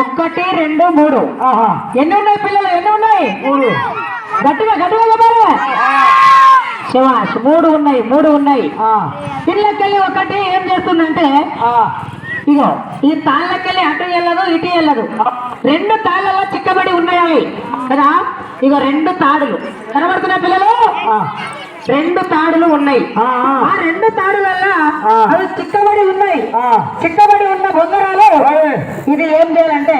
ఒక్కటి రెండు మూడు. ఆహా. ఎన్ని ఉన్నాయి పిల్లలు? ఎన్ని ఉన్నాయి? మూడు. గట్టిగా గట్టిగా చెప్పాలి శివాష్ మూడు ఉన్నాయి మూడు ఉన్నాయి. ఆ, ఇళ్ళకెళ్ళి ఒకటి ఏం చేస్తుందంటే ఇగో ఈ తాళ్ళకెళ్ళి అటు వెళ్ళదు ఇటు వెళ్ళదు. రెండు తాళ్ళలో చిక్కబడి ఉన్నాయి కదా? ఇగో రెండు తాడులు. కనబడుతున్న పిల్లలు? రెండు తాడులు ఉన్నాయి. ఆ, రెండు తాడులల్లో ఆ. అవి చిక్కబడి ఉన్నాయి. చిక్కబడి ఉన్న బొంగరాలు ఇది ఏం చేయాలంటే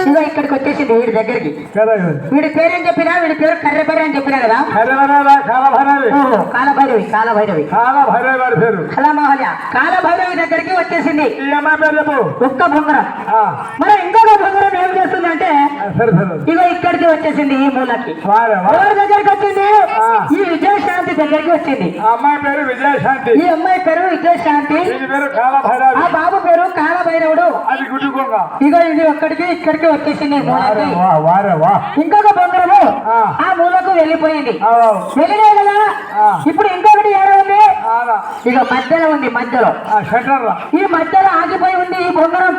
ఇగో ఇక్కడికి వచ్చేసింది వీడి దగ్గరికి. వీడి పేరేం చెప్పినా వీడి పేరు కర్రెపర్రి అని చెప్పినా కదా? కాలభైరవి. కాలభైరవి కాలభైరవి. పేరు. కళామహల్య కాలభైరవి దగ్గరికి వచ్చేసింది. ఒక్క బొంగరం మరి ఇంకొక బొంగరం ఏం చేస్తుందంటే ఇగో ఇక్కడికి వచ్చేసింది ఈ మూలకి. ఎవరి దగ్గరికి వచ్చింది. ఈ విజయశాంతి దగ్గరికి వచ్చింది. అమ్మాయి పేరు విజయశాంతి. ఈ అమ్మాయి పేరు విజయశాంతి. ఆ బాబు పేరు కాలభైరవుడు. ఇగో ఇది ఒక్కడికి ఇక్కడికి వచ్చేసింది మూలకి. ఇంకొక బొంగరము ఆ. మూలకు వెళ్ళిపోయింది. ఆ, వెళ్ళినాయి కదా. ఇప్పుడు ఇంకొకటి ఏడ ఉంది. ఇక మధ్యలో ఉంది మధ్యలో. ఈ మధ్యలో ఆగిపోయి ఉంది ఈ బొంగరం.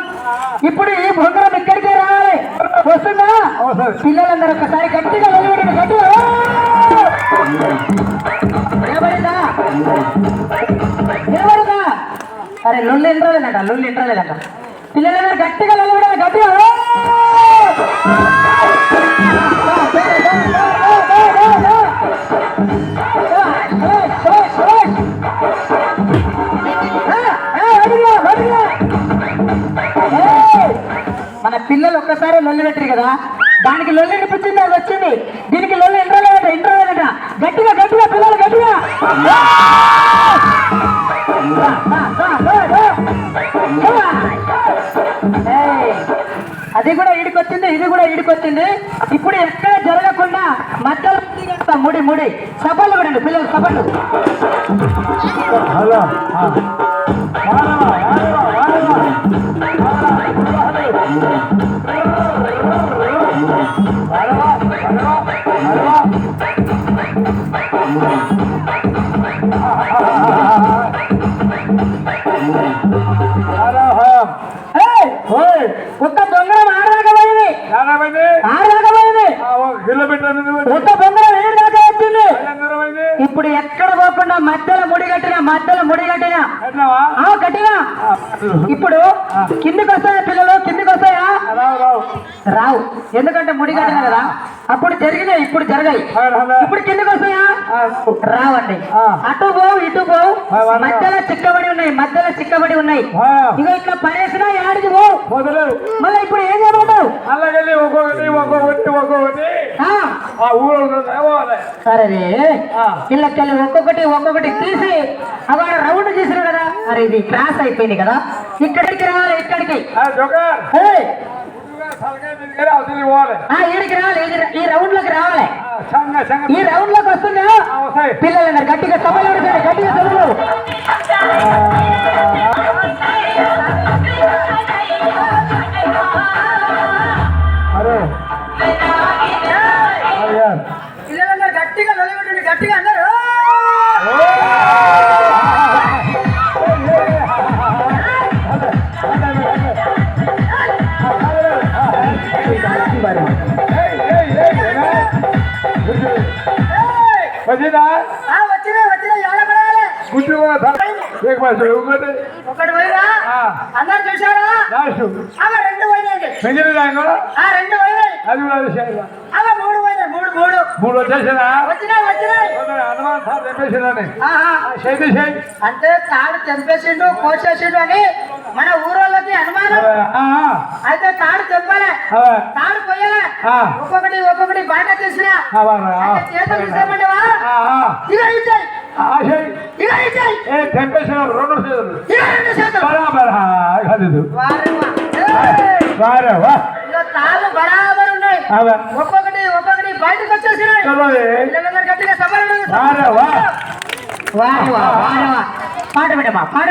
ఇప్పుడు ఈ బొంగరం వస్తుందా? పిల్లలందరూ ఒకసారి గట్టిగా వెలువడిన గట్టిగా నిలబడిందా? నిలబడిందా? అరే లొల్లు ఎంట్రాలేదంట లొల్లు ఎంట్రాలేదంట పిల్లలందరూ గట్టిగా వెలువడిన గట్టిగా ఒక్కసారి లొల్లి పెట్టరు కదా? దానికి లొల్లి అనిపించింది అది వచ్చింది. దీనికి లొల్లి ఇంట్రో లేదట ఇంట్రో లేదట. గట్టిగా గట్టిగా పిల్లలు గట్టిగా. అది కూడా ఈడికొచ్చింది ఇది కూడా ఈడికొచ్చింది. ఇప్పుడు ఎక్కడ జరగకుండా మధ్యలో ముడి ముడి. సపళ్ళు పడండి పిల్లలు సపళ్ళు ఆడదాకపోయింది ఏనామైంది? ఆడదాకపోయింది ఆ, ఓ కిలోమీటర్ ఎనిమిది ఉంది. ఒక్క బొంగరం ఏడు దాకా వచ్చింది దూరమైంది? ఇప్పుడు ఎక్కడ పోకుండా మధ్యలో ముడి కట్టిన మధ్యలో ముడి కట్టిన కట్టినా ఇప్పుడు కిందికి వస్తాయా పిల్లలు రావు రావు. ఎందుకంటే ముడి కట్టిన కదా? అప్పుడు జరిగినాయి ఇప్పుడు జరగాయి. ఇప్పుడు కిందికి వస్తాయా? రావండి. అటు పోవు ఇటు పోవు. మధ్యలో చిక్కబడి ఉన్నాయి మధ్యలో చిక్కబడి ఉన్నాయి. ఇగో ఇట్లా పడేసినా యాడికి పోవు. మళ్ళీ ఇప్పుడు ఏం చేయబోతావు అలాగెళ్ళి ఒక్కొక్కటి ఒక్కొక్కటి ఒక్కొక్కటి. సరే. ఇళ్ళకెళ్ళి ఒక్కొక్కటి ఒక్కొక్కటి తీసి అవాడ రౌండ్ చేసిన కదా. అరే ఇది క్రాస్ అయిపోయింది కదా. ఇక్కడికి రావాలి ఇక్కడికి. ఈ- ఈ రౌండ్లోకి రావాలి ఆ, సంగ సంగ ఈ రౌండ్లోకి వస్తుందా ఆ, వస్తాయి. పిల్లలందరూ గట్టిగా సభలు ఇంకోటి. ఒకటి పోయినా ఆ, అందరు చూసారా రెండు పోయినాయండి మిగిలిన అది కూడా మూడు పోయినాయి. మూడు మూడు. మూడు వచ్చేసినా? హనుమాన్ సార్ తెప్పేసిందని ఆహా. చేతి అంటే తాడు తెంపేసిండు కోసేసిండు అని మన ఊరోళ్ళకి అనుమానం. అయితే తాడు తెంపాలే. తాడు పోయలే. ఒక్కొక్కటి ఒక్కొక్కటి బాట తీసినా. చేతులు తీసేయమంటావా? ఇక ఇచ్చాయి ఇక ఇచ్చాయి ఏ తెంపేసిన రెండు చేతులు. బరాబర్ కాదు తాళ్ళు బరాబర్ ఉన్నాయి. ఒక్కొక్కటి బయటకు వచ్చేసినాయి చదవే. పిల్లలందరూ గట్టిగా సభలు వారే వా వారే వా వారే వా పాట పెట్టమ్మా పాట